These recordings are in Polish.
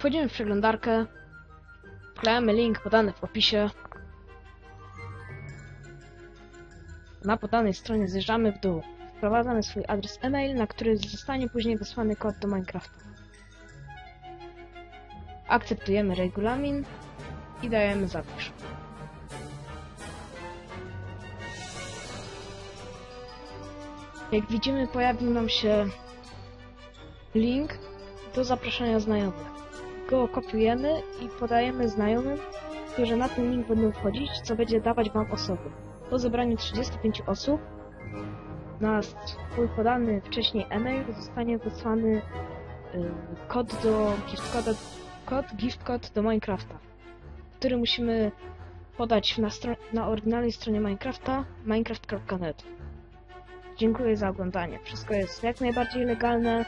Wchodzimy w przeglądarkę. Wklejamy link podany w opisie. Na podanej stronie zjeżdżamy w dół. Wprowadzamy swój adres e-mail, na który zostanie później wysłany kod do Minecrafta. Akceptujemy regulamin i dajemy zapisz. Jak widzimy pojawił nam się link do zapraszania znajomych. Go kopiujemy i podajemy znajomym, którzy na ten link będą wchodzić, co będzie dawać wam osoby. Po zebraniu 35 osób na swój podany wcześniej e-mail zostanie wysłany y, kod do gift koda, kod, gift code do Minecrafta, który musimy podać na, na oryginalnej stronie Minecrafta minecraft.net. Dziękuję za oglądanie. Wszystko jest jak najbardziej legalne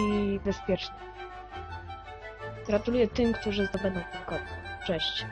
i bezpieczne. Gratuluję tym, którzy zdobędą ten kod. Cześć.